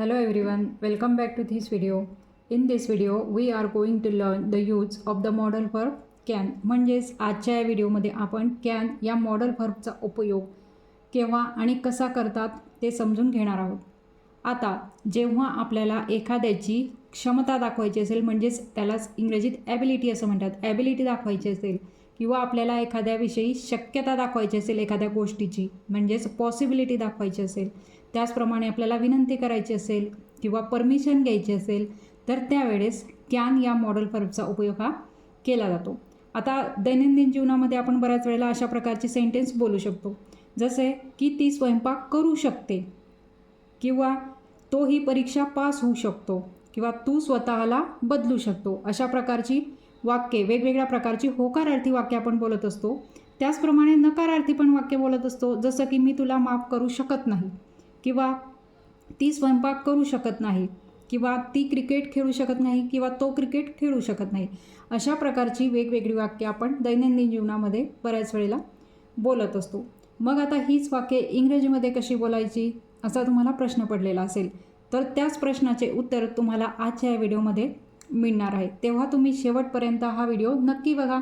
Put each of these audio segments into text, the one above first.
Hello everyone, welcome back to this video. In this video, we are going to learn the use of the model verb can. म्हणजेच आजच्या या व्हिडिओमध्ये आपण can या model व्हर्बचा उपयोग केव्हा आणि कसा करतात ते समजून घेणार आहोत आता जेव्हा आपल्याला एखाद्याची क्षमता दाखवायची असेल म्हणजेच त्यालाच इंग्रजीत ॲबिलिटी असं म्हणतात ॲबिलिटी दाखवायची असेल किंवा आपल्याला एखाद्याविषयी शक्यता दाखवायची असेल एखाद्या गोष्टीची म्हणजेच पॉसिबिलिटी दाखवायची असेल त्याचप्रमाणे आपल्याला विनंती करायची असेल किंवा परमिशन घ्यायची असेल तर त्यावेळेस कॅन या मॉडल फर्बचा उपयोग हा केला जातो. आता दैनंदिन जीवनामध्ये आपण बऱ्याच वेळेला अशा प्रकारचे सेंटेन्स बोलू शकतो. जसे की ती स्वयंपाक करू शकते किंवा तो ही परीक्षा पास होऊ शकतो किंवा तू स्वतःला बदलू शकतो. अशा प्रकारची वाक्ये वेगवेगळ्या प्रकारची होकारार्थी वाक्य आपण बोलत असतो. त्याचप्रमाणे नकारार्थी पण वाक्य बोलत असतो. जसं की मी तुला माफ करू शकत नाही. किंवा ती स्वयंपाक करू शकत नाही किंवा ती क्रिकेट खेळू शकत नाही किंवा तो क्रिकेट खेळू शकत नाही अशा प्रकारची वेगवेगळी वाक्य आपण दैनंदिन जीवनामध्ये बऱ्याच वेळेला बोलत असतो. मग आता हीच वाक्य इंग्रजीमध्ये कशी बोलायची असा तुम्हाला प्रश्न पडलेला असेल तर त्याच प्रश्नाचे उत्तर तुम्हाला आजच्या या व्हिडिओमध्ये मिळणार आहे. तेव्हा तुम्ही शेवटपर्यंत हा व्हिडिओ नक्की बघा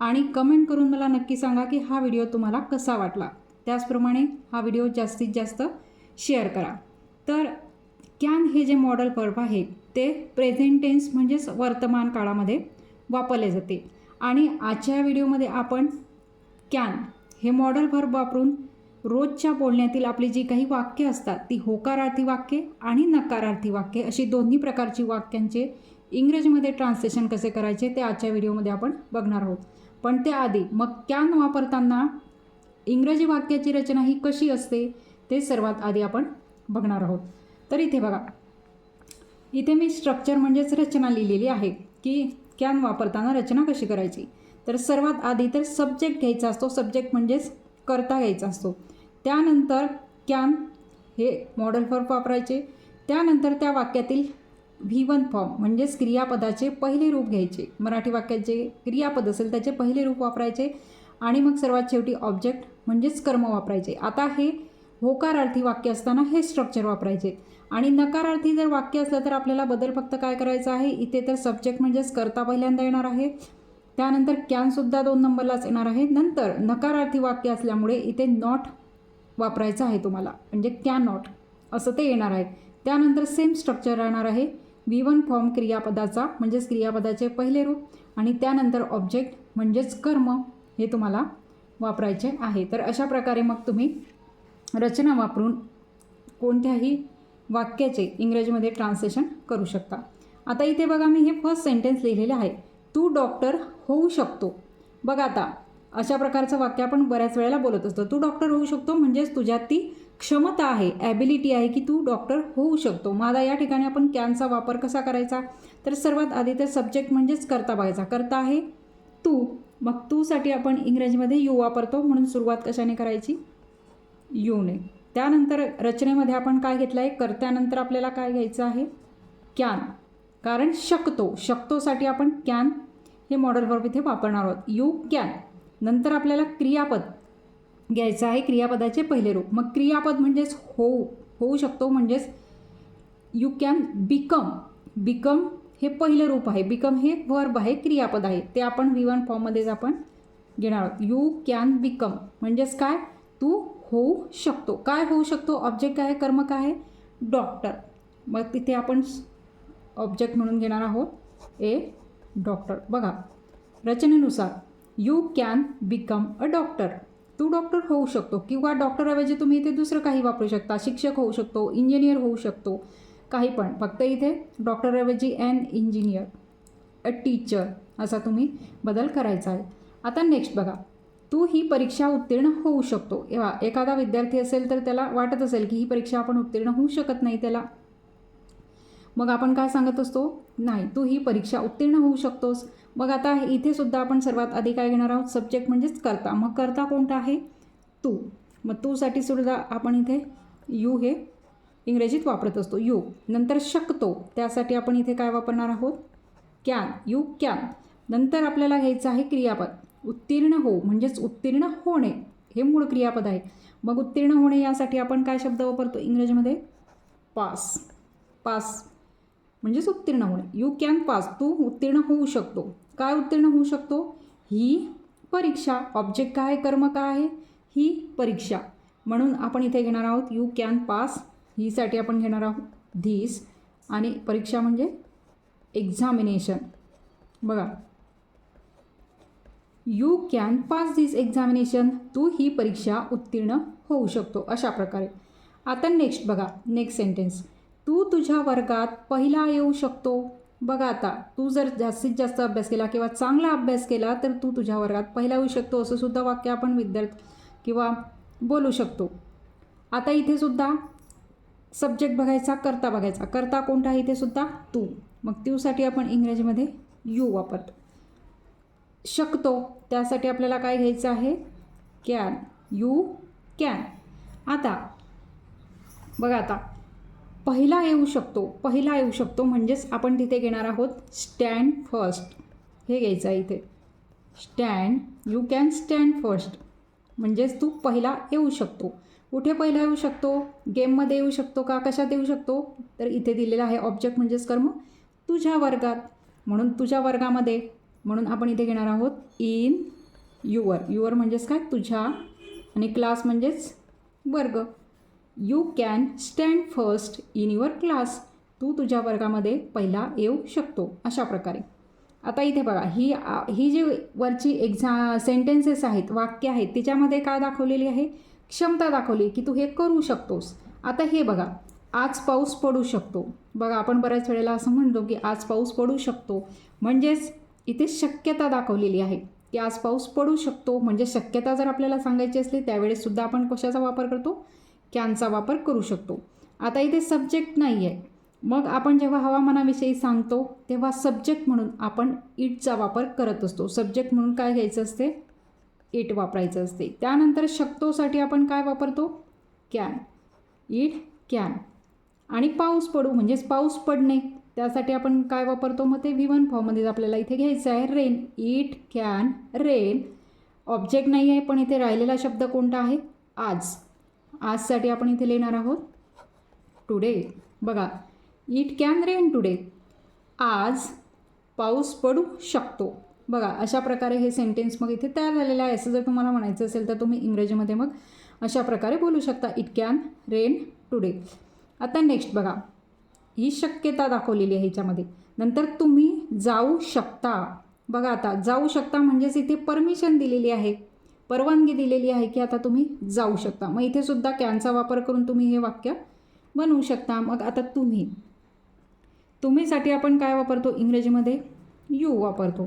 आणि कमेंट करून मला नक्की सांगा की हा व्हिडिओ तुम्हाला कसा वाटला. त्याचप्रमाणे हा व्हिडिओ जास्तीत जास्त शेअर करा. तर कॅन हे जे मॉडल वर्ब आहे ते प्रेझेंट टेन्स म्हणजेच वर्तमान काळामध्ये वापरले जाते. आणि आजच्या व्हिडिओमध्ये आपण कॅन हे मॉडल वर्ब वापरून रोजच्या बोलण्यातील आपली जी काही वाक्य असतात ती होकारार्थी वाक्ये आणि नकारार्थी वाक्ये अशी दोन्ही प्रकारची वाक्यांचे इंग्रजीमध्ये ट्रान्सलेशन कसे करायचे ते आजच्या व्हिडिओमध्ये आपण बघणार आहोत. पण त्याआधी मग कॅन वापरताना इंग्रजी वाक्याची रचना ही कशी असते? ते सर्वात आधी आपण बघणार आहोत. तर इथे बघा. इथे मी स्ट्रक्चर म्हणजेच रचना लिहिलेली आहे की कॅन वापरताना रचना कशी करायची? तर सर्वात आधी तर सब्जेक्ट घ्यायचा असतो. सब्जेक्ट म्हणजेच करता घ्यायचा असतो. त्यानंतर कॅन हे मॉडल फॉर्म वापरायचे. त्यानंतर त्या वाक्यातील व्ही वन फॉर्म म्हणजेच क्रियापदाचे पहिले रूप घ्यायचे. मराठी वाक्यात जे क्रियापद असेल त्याचे पहिले रूप वापरायचे. आणि मग सर्वात शेवटी ऑब्जेक्ट म्हणजेच कर्म वापरायचे. आता हे होकारार्थी वाक्य असताना हे स्ट्रक्चर वापरायचे. आणि नकारार्थी जर वाक्य असलं तर आपल्याला बदल फक्त काय करायचं आहे? इथे तर सब्जेक्ट म्हणजेच करता पहिल्यांदा येणार आहे. त्यानंतर कॅनसुद्धा दोन नंबरलाच येणार आहे. नंतर नकारार्थी वाक्य असल्यामुळे इथे नॉट वापरायचं आहे तुम्हाला. म्हणजे कॅन नॉट असं ते येणार आहे. त्यानंतर सेम स्ट्रक्चर राहणार आहे. वी वन फॉर्म क्रियापदाचा म्हणजेच क्रियापदाचे पहिले रूप. आणि त्यानंतर ऑब्जेक्ट म्हणजेच कर्म हे तुम्हाला वापरायचे आहे. तर अशा प्रकारे मग तुम्ही रचना वापरून कोणत्याही वाक्याचे इंग्रजीमध्ये ट्रान्सलेशन करू शकता. आता इथे बघा मी हे फर्स्ट सेंटेन्स लिहिलेले आहे. तू डॉक्टर होऊ शकतो. बघा आता अशा प्रकारचं वाक्य आपण बऱ्याच वेळेला बोलत असतो. तू डॉक्टर होऊ शकतो म्हणजेच तुझ्यात ती क्षमता आहे ॲबिलिटी आहे की तू डॉक्टर होऊ शकतो. मग आता या ठिकाणी आपण कॅनचा वापर कसा करायचा? तर सर्वात आधी तर सब्जेक्ट म्हणजेच करता बघायचा. करता आहे तू. मग तूसाठी आपण इंग्रजीमध्ये यू वापरतो म्हणून सुरुवात कशाने करायची? येऊ नये. त्यानंतर रचनेमध्ये आपण काय घेतलं आहे कर्त्यानंतर आपल्याला काय घ्यायचं आहे? कॅन. कारण शकतो. शकतोसाठी आपण कॅन हे मॉडेल वर्ब इथे वापरणार आहोत. You can. नंतर आपल्याला क्रियापद घ्यायचं आहे. क्रियापदाचे पहिले रूप. मग क्रियापद म्हणजेच होऊ होऊ शकतो म्हणजेच यू कॅन बिकम. बिकम हे पहिलं रूप आहे. बिकम हे वर्ब आहे क्रियापद आहे. ते आपण व्ही वन फॉर्ममध्येच आपण घेणार आहोत. You can become. म्हणजेच काय? तू होऊ शकतो. काय होऊ शकतो? ऑब्जेक्ट काय कर्म काय आहे? डॉक्टर मग तिथे आपण ऑब्जेक्ट म्हणून घेणार आहोत. ए डॉक्टर बघा. रचनेनुसार you can become a doctor Tu doctor होऊ शकतो किंवा डॉक्टरऐवजी तुम्ही इथे दुसरं काही वापरू शकता. शिक्षक होऊ शकतो इंजिनियर होऊ शकतो. काही पण. फक्त इथे डॉक्टरऐवजी ॲन इंजिनियर अ टीचर असा तुम्ही बदल करायचा आहे. आता नेक्स्ट बघा. तू ही परीक्षा उत्तीर्ण होऊ शकतो. एव्हा एखादा विद्यार्थी असेल तर त्याला वाटत असेल की ही परीक्षा आपण उत्तीर्ण होऊ शकत नाही त्याला. मग आपण काय सांगत असतो? नाही तू ही परीक्षा उत्तीर्ण होऊ शकतोस. मग आता इथे सुद्धा आपण सर्वात आधी काय घेणार आहोत? सब्जेक्ट म्हणजेच करता. मग करता कोणता आहे? तू. मग तूसाठी सुद्धा आपण इथे यू हे इंग्रजीत वापरत असतो. यू. नंतर शकतो. त्यासाठी आपण इथे काय वापरणार आहोत? कॅन. You can. नंतर आपल्याला घ्यायचं आहे क्रियापद. उत्तीर्ण हो म्हणजेच उत्तीर्ण होणे हे मूळ क्रियापद आहे. मग उत्तीर्ण होणे यासाठी आपण काय शब्द वापरतो इंग्रजीमध्ये? पास. पास म्हणजेच उत्तीर्ण होणे. यू कॅन पास तू उत्तीर्ण होऊ शकतो. काय उत्तीर्ण होऊ शकतो? ही परीक्षा. ऑब्जेक्ट काय आहे? कर्म काय आहे? ही परीक्षा. म्हणून आपण इथे घेणार आहोत यू कॅन पास हीसाठी आपण घेणार आहोत धीस आणि परीक्षा म्हणजे एक्झामिनेशन बघा. You can pass this examination तू ही परीक्षा उत्तीर्ण होऊ शकतो अशा प्रकारे. आता नेक्स्ट बघा नेक्स्ट सेंटेन्स तू तुझ्या वर्गात पहिला येऊ शकतो. बघा आता तू जर जास्तीत जास्त अभ्यास केला किंवा चांगला अभ्यास केला तर तू तुझ्या वर्गात पहिला येऊ शकतो असं सुद्धा वाक्य आपण विद्यार्थी किंवा बोलू शकतो. आता इथे सुद्धा सब्जेक्ट बघायचा करता बघायचा. करता कोणता आहे इथे सुद्धा? तू. मग तूसाठी आपण इंग्रजीमध्ये यू वापरतो. शकतो. त्यासाठी आपल्याला काय घ्यायचं आहे? कॅन. You can. आता बघा आता. पहिला येऊ शकतो. पहिला येऊ शकतो म्हणजेच आपण तिथे घेणार आहोत स्टँड फर्स्ट. हे घ्यायचं आहे इथे. Stand you can stand first. म्हणजेच तू पहिला येऊ शकतो. कुठे पहिला येऊ शकतो? गेममध्ये येऊ शकतो का? कशात येऊ शकतो? तर इथे दिलेलं आहे ऑब्जेक्ट म्हणजेच कर्म तुझ्या वर्गात. म्हणून तुझ्या वर्गामध्ये म्हणून आपण इथे घेणार आहोत इन युअर. युअर म्हणजेच काय? तुझ्या. आणि क्लास म्हणजेच वर्ग. You can stand first in your class तू तुझ्या वर्गामध्ये पहिला येऊ शकतो अशा प्रकारे. आता इथे बघा ही ही जी वरची एक्झा सेंटेन्सेस आहेत वाक्य आहेत तिच्यामध्ये काय दाखवलेली आहे? क्षमता दाखवली की तू हे करू शकतोस. आता हे बघा आज पाऊस पडू शकतो. बघा आपण बऱ्याच वेळेला असं म्हणतो की आज पाऊस पडू शकतो. म्हणजेच इथे शक्यता दाखवलेली आहे. की आज पाऊस पडू शकतो म्हणजे शक्यता जर आपल्याला सांगायची असली त्यावेळेससुद्धा आपण कशाचा वापर करतो? कॅनचा वापर करू शकतो. आता इथे सब्जेक्ट नाही आहे मग आपण जेव्हा हवामानाविषयी सांगतो तेव्हा सब्जेक्ट म्हणून आपण इटचा वापर करत असतो. सब्जेक्ट म्हणून काय घ्यायचं असते? इट वापरायचं असते. त्यानंतर शक्तोसाठी आपण काय वापरतो? कॅन इट कॅन आणि पाऊस पडू म्हणजेच पाऊस पडणे. त्यासाठी आपण काय वापरतो? मग ते व्ही वन फॉर्ममध्ये आपल्याला इथे घ्यायचं आहे. Rain it can rain object नाही आहे पण इथे राहिलेला शब्द कोणता आहे? आज. आजसाठी आपण इथे लिहिणार आहोत. टुडे बघा. इट कॅन रेन टुडे आज पाऊस पडू शकतो. बघा अशा प्रकारे हे सेंटेन्स मग इथे तयार झालेलं आहे. असं जर तुम्हाला म्हणायचं असेल तर तुम्ही इंग्रजीमध्ये मग अशा प्रकारे बोलू शकता. इट कॅन रेन टुडे आता नेक्स्ट बघा. ही शक्यता दाखवलेली आहे ह्याच्यामध्ये. नंतर तुम्ही जाऊ शकता. बघा आता जाऊ शकता म्हणजेच इथे परमिशन दिलेली आहे. परवानगी दिलेली आहे की आता तुम्ही जाऊ शकता. मग इथे सुद्धा कॅनचा वापर करून तुम्ही हे वाक्य बनवू शकता. मग आता तुम्ही तुम्हीसाठी आपण काय वापरतो? इंग्रजीमध्ये यू वापरतो.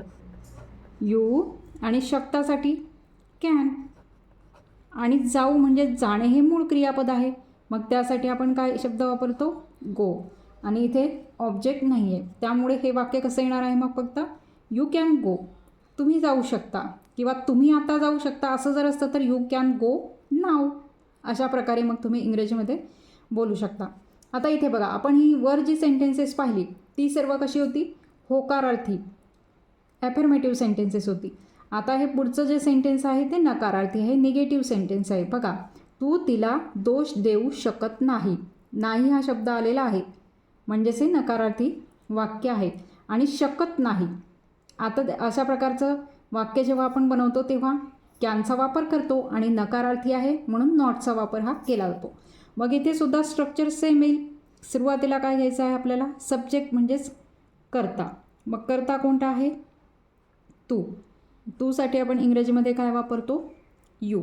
यू आणि शकतासाठी कॅन आणि जाऊ म्हणजे जाणे हे मूळ क्रियापद आहे. मग त्यासाठी आपण काय शब्द वापरतो? गो आणि इथे ऑब्जेक्ट नाही आहे त्यामुळे हे वाक्य कसं येणार आहे मग फक्त? यू कॅन गो तुम्ही जाऊ शकता. किंवा तुम्ही आता जाऊ शकता. असं जर असतं तर यू कॅन गो नाव अशा प्रकारे मग तुम्ही इंग्रजीमध्ये बोलू शकता. आता इथे बघा. आपण ही वर जी सेंटेन्सेस पाहिली ती सर्व कशी होती? होकारार्थी. ॲफर्मेटिव्ह सेंटेन्सेस होती. आता हे पुढचं जे सेंटेन्स आहे ते नकारार्थी आहे. निगेटिव्ह सेंटेन्स आहे. बघा. तू तिला दोष देऊ शकत नाही. नाही हा शब्द आलेला आहे. म्हणजेच हे नकारार्थी वाक्य आहे. आणि शकत नाही. आता अशा प्रकारचं वाक्य जेव्हा आपण बनवतो तेव्हा कॅनचा वापर करतो आणि नकारार्थी आहे म्हणून नॉटचा वापर हा केला जातो. मग इथे सुद्धा स्ट्रक्चर सेम येईल. सुरुवातीला काय घ्यायचं आहे आपल्याला? सब्जेक्ट म्हणजेच करता. मग करता कोणता आहे? तू. तूसाठी आपण इंग्रजीमध्ये काय वापरतो? यू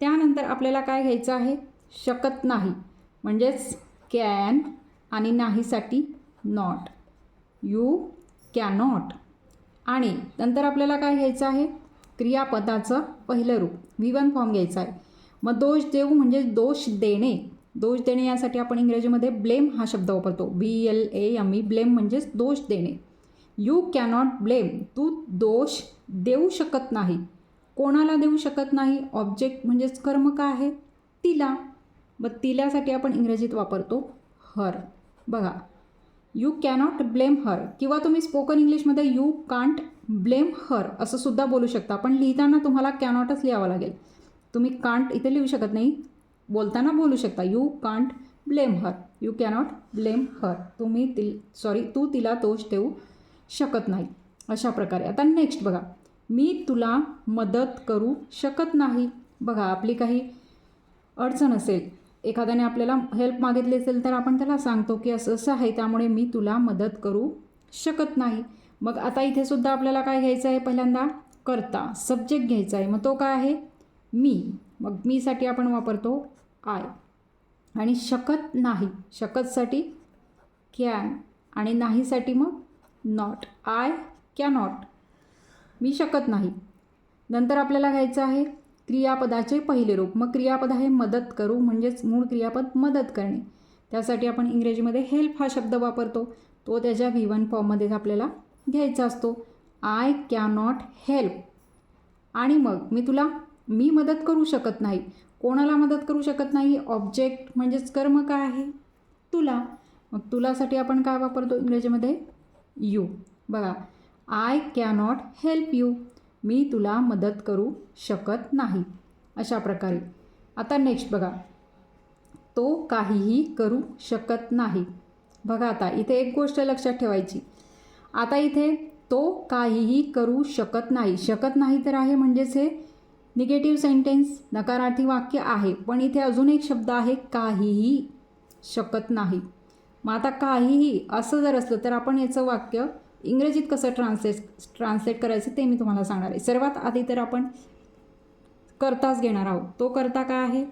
त्यानंतर आपल्याला काय घ्यायचं आहे? शकत नाही. म्हणजेच कॅन आणि नाहीसाठी नॉट यू कॅनॉट आणि नंतर आपल्याला काय घ्यायचं आहे? क्रियापदाचं पहिलं रूप. व्ही वन फॉर्म घ्यायचा आहे. मग दोष देऊ म्हणजे दोष देणे. दोष देणे यासाठी आपण इंग्रजीमध्ये ब्लेम हा शब्द वापरतो. B L A M E blame म्हणजेच दोष देणे. यू कॅनॉट ब्लेम तू दोष देऊ शकत नाही. कोणाला देऊ शकत नाही? ऑब्जेक्ट म्हणजेच कर्म का आहे? तिला. मग तिल्यासाठी आपण इंग्रजीत वापरतो हर बघा यू कॅनॉट ब्लेम हर किंवा तुम्ही स्पोकन इंग्लिशमध्ये यू कांट ब्लेम हर असं सुद्धा बोलू शकता. पण लिहिताना तुम्हाला कॅनॉटच लिहावं लागेल. तुम्ही कांट इथे लिहू शकत नाही. बोलताना बोलू शकता. You can't blame her you cannot blame her तुम्ही ति सॉरी तू तिला दोष देऊ शकत नाही. अशा प्रकारे. आता नेक्स्ट बघा. मी तुला मदत करू शकत नाही. बघा आपली काही अडचण असेल. एखाद्याने आपल्याला हेल्प मागितली असेल तर आपण त्याला सांगतो की असं असं आहे त्यामुळे मी तुला मदत करू शकत नाही. मग आता इथे सुद्धा आपल्याला काय घ्यायचं आहे? पहिल्यांदा करता सब्जेक्ट घ्यायचा आहे. मग तो काय आहे? मी. मग मीसाठी आपण वापरतो आय आणि शकत नाही. शकतसाठी कॅन आणि नाहीसाठी मग नॉट आय कॅनॉट मी शकत नाही. नंतर आपल्याला घ्यायचं आहे क्रियापदाचे पहिले रूप. मग क्रियापद आहे मदत करू म्हणजेच मूळ क्रियापद मदत करणे. त्यासाठी आपण इंग्रजीमध्ये हेल्प हा शब्द वापरतो. तो त्याच्या व्ही वन फॉर्ममध्येच आपल्याला घ्यायचा असतो. आय कॅनॉट हेल्प आणि मग मी तुला मी मदत करू शकत नाही. कोणाला मदत करू शकत नाही? ऑब्जेक्ट म्हणजेच कर्म काय आहे? तुला. मग तुलासाठी आपण काय वापरतो इंग्रजीमध्ये? यू बघा. आय कॅनॉट हेल्प यू मी तुला मदत करू शकत नाही. अशा प्रकारे. आता नेक्स्ट बघा. तो काहीही करू शकत नाही. बघा आता इथे एक गोष्ट लक्षात ठेवायची. आता इथे तो काहीही करू शकत नाही. शकत नाही तर आहे म्हणजेच हे निगेटिव्ह सेंटेन्स नकारार्थी वाक्य आहे. पण इथे अजून एक शब्द आहे काहीही शकत नाही. मग आता काहीही असं जर असलं तर आपण याचं वाक्य इंग्रजीत कसं ट्रान्सलेट ट्रान्सलेट करायचं ते मी तुम्हाला सांगणार आहे. सर्वात आधी तर आपण करताच घेणार आहोत. तो करता काय आहे?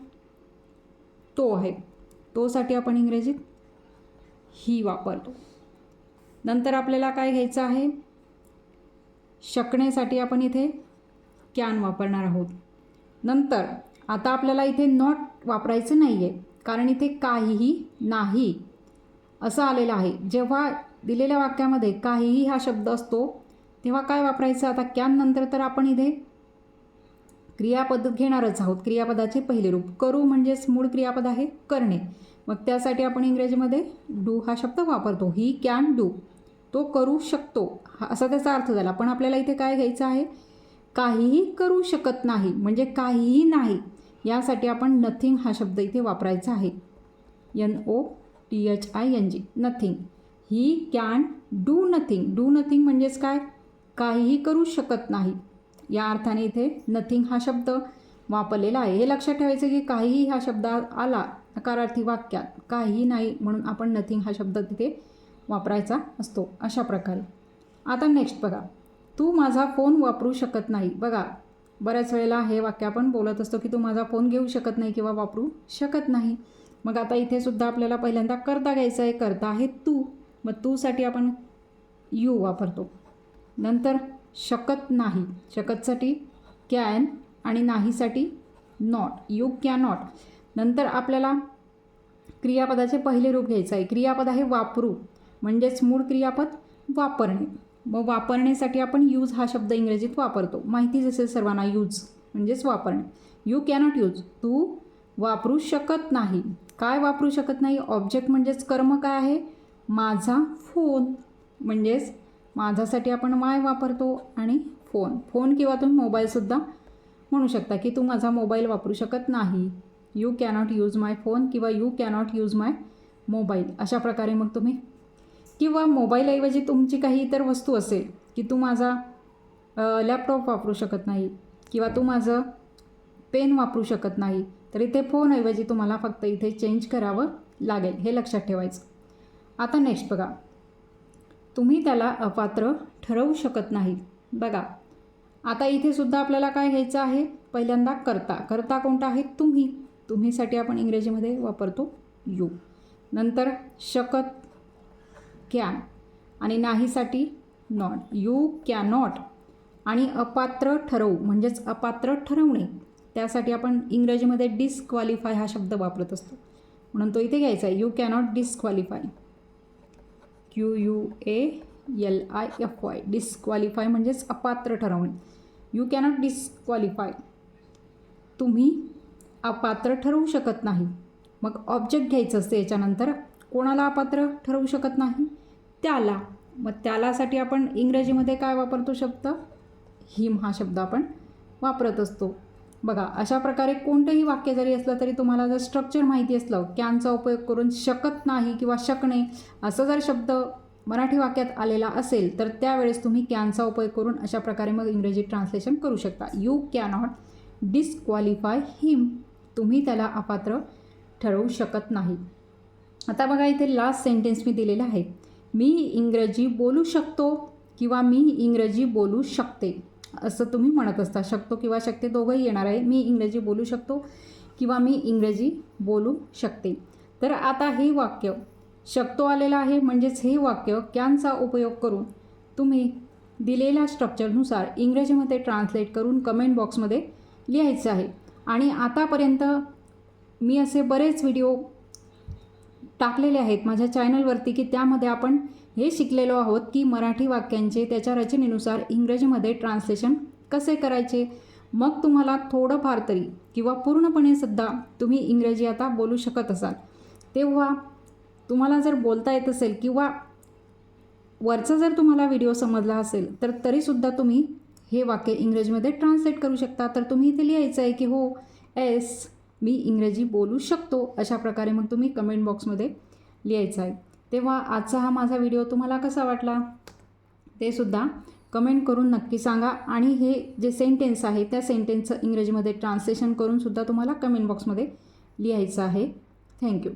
तो आहे. तोसाठी आपण इंग्रजीत ही वापरतो. नंतर आपल्याला काय घ्यायचं आहे? शकण्यासाठी आपण इथे कॅन वापरणार आहोत. नंतर आता आपल्याला इथे नॉट वापरायचं नाही आहे कारण इथे काहीही नाही. असं आलेलं आहे. जेव्हा दिलेल्या वाक्यामध्ये काहीही हा शब्द असतो तेव्हा काय वापरायचं? आता कॅन नंतर तर आपण इथे क्रियापद घेणारच आहोत. क्रियापदाचे पहिले रूप. करू म्हणजेच मूळ क्रियापद आहे करणे. मग त्यासाठी आपण इंग्रजीमध्ये डू हा शब्द वापरतो. He can do. तो करू शकतो. हा असा त्याचा अर्थ झाला. पण आपल्याला इथे काय घ्यायचं आहे? काहीही करू शकत नाही. म्हणजे काहीही नाही. यासाठी आपण नथिंग हा शब्द इथे वापरायचा आहे. N O T H I N G nothing he can do nothing do nothing म्हणजेच काय? काहीही करू शकत नाही. या अर्थाने इथे नथिंग हा शब्द वापरलेला आहे. हे लक्षात ठेवायचं की काहीही हा शब्द आला नकारार्थी वाक्यात काहीही नाही म्हणून आपण नथिंग हा शब्द तिथे वापरायचा असतो. अशा प्रकारे. आता नेक्स्ट बघा. तू माझा फोन वापरू शकत नाही. बघा बऱ्याच वेळेला हे वाक्य आपण बोलत असतो की तू माझा फोन घेऊ शकत नाही किंवा वापरू शकत नाही. मग आता इथे सुद्धा आपल्याला पहिल्यांदा करता घ्यायचं आहे. करता आहे तू. मग तूसाठी आपण यू वापरतो. नंतर शकत नाही. शकतसाठी कॅन आणि नाहीसाठी नॉट. यू कॅनॉट नंतर आपल्याला क्रियापदाचे पहिले रूप घ्यायचं आहे. क्रियापद आहे वापरू. म्हणजेच मूळ क्रियापद वापरणे. मग वापरण्यासाठी आपण यूज हा शब्द इंग्रजीत वापरतो. माहितीच असेल सर्वांना यूज म्हणजेच वापरणे. यू कॅनॉट यूज तू वापरू शकत नाही. काय वापरू शकत नाही? ऑब्जेक्ट म्हणजेच कर्म काय आहे? माझा फोन. म्हणजेच माझ्यासाठी आपण माय वापरतो आणि फोन. फोन किंवा तुम्ही मोबाईलसुद्धा म्हणू शकता की तू माझा मोबाईल वापरू शकत नाही. You cannot use my phone किंवा you cannot use my mobile अशा प्रकारे मग तुम्ही किंवा मोबाईलऐवजी तुमची काही इतर वस्तू असेल की तू माझा लॅपटॉप वापरू शकत नाही किंवा तू माझं पेन वापरू शकत नाही तर इथे फोनऐवजी तुम्हाला फक्त इथे चेंज करावं लागेल. हे लक्षात ठेवायचं. आता नेक्स्ट बघा. तुम्ही त्याला अपात्र ठरवू शकत नाही. बघा. आता इथे सुद्धा आपल्याला काय घ्यायचं आहे? पहिल्यांदा करता. करता कोणता आहे? तुम्ही. तुम्हीसाठी आपण इंग्रजीमध्ये वापरतो यू नंतर शकत कॅन आणि नाहीसाठी नॉट यू कॅनॉट आणि अपात्र ठरवू म्हणजेच अपात्र ठरवणे. त्यासाठी आपण इंग्रजीमध्ये डिस्क्वालिफाय हा शब्द वापरत असतो. म्हणून तो इथे घ्यायचा आहे. You cannot disqualify Q U A L I F Y disqualify म्हणजेच अपात्र ठरवणे. यू कॅनॉट डिस्क्वालिफाय तुम्ही अपात्र ठरवू शकत नाही. मग ऑब्जेक्ट घ्यायचं असतं याच्यानंतर कोणाला अपात्र ठरवू शकत नाही? त्याला. मग त्यालासाठी आपण इंग्रजीमध्ये काय वापरतो शब्द? हिम हा शब्द आपण वापरत असतो. बघा अशा प्रकारे कोणतंही वाक्य जरी असलं तरी तुम्हाला जर स्ट्रक्चर माहिती असलं कॅनचा उपयोग करून शकत नाही किंवा शकणे असं जर शब्द मराठी वाक्यात आलेला असेल तर त्यावेळेस तुम्ही कॅनचा उपयोग करून अशा प्रकारे मग इंग्रजी ट्रान्सलेशन करू शकता. यू कॅनॉट डिस्क्वालिफाय हिम तुम्ही त्याला अपात्र ठरवू शकत नाही. आता बघा इथे लास्ट सेंटेन्स मी दिलेला आहे. मी इंग्रजी बोलू शकतो किंवा मी इंग्रजी बोलू शकते. असं तुम्ही म्हणत असता. शकतो किंवा शकते दोघंही येणार आहे. मी इंग्रजी बोलू शकतो किंवा मी इंग्रजी बोलू शकते. तर आता हे वाक्य शकतो आलेलं आहे म्हणजेच हे वाक्य कॅनचा उपयोग करून तुम्ही दिलेल्या स्ट्रक्चरनुसार इंग्रजीमध्ये ट्रान्सलेट करून कमेंट बॉक्समध्ये लिहायचं आहे. आणि आतापर्यंत मी असे बरेच व्हिडिओ टाकलेले आहेत माझ्या चॅनलवरती की त्यामध्ये आपण हे शिकलेलो आहोत की मराठी वाक्यांचे त्याच्या रचनेनुसार इंग्रजीमध्ये ट्रान्सलेशन कसे करायचे? मग तुम्हाला थोडंफार तरी किंवा पूर्णपणे सुद्धा तुम्ही इंग्रजी आता बोलू शकत असाल. तेव्हा तुम्हाला जर बोलता येत असेल किंवा वरचा जर तुम्हाला व्हिडिओ समजला असेल तर तरीसुद्धा तुम्ही हे वाक्य इंग्रजीमध्ये ट्रान्सलेट करू शकता. तर तुम्ही इथे लिहायचं आहे की हो एस मी इंग्रजी बोलू शकतो अशा प्रकारे मग तुम्ही कमेंट बॉक्समध्ये लिहायचं आहे. तेव्हा आजचा हा माझा व्हिडिओ तुम्हाला कसा वाटला? ते सुद्धा कमेंट करून नक्की सांगा. आणि हे जे सेंटेन्स आहे त्या सेंटेन्सचं इंग्रजीमध्ये ट्रान्सलेशन करून सुद्धा तुम्हाला कमेंट बॉक्समध्ये लिहायचं आहे. थँक्यू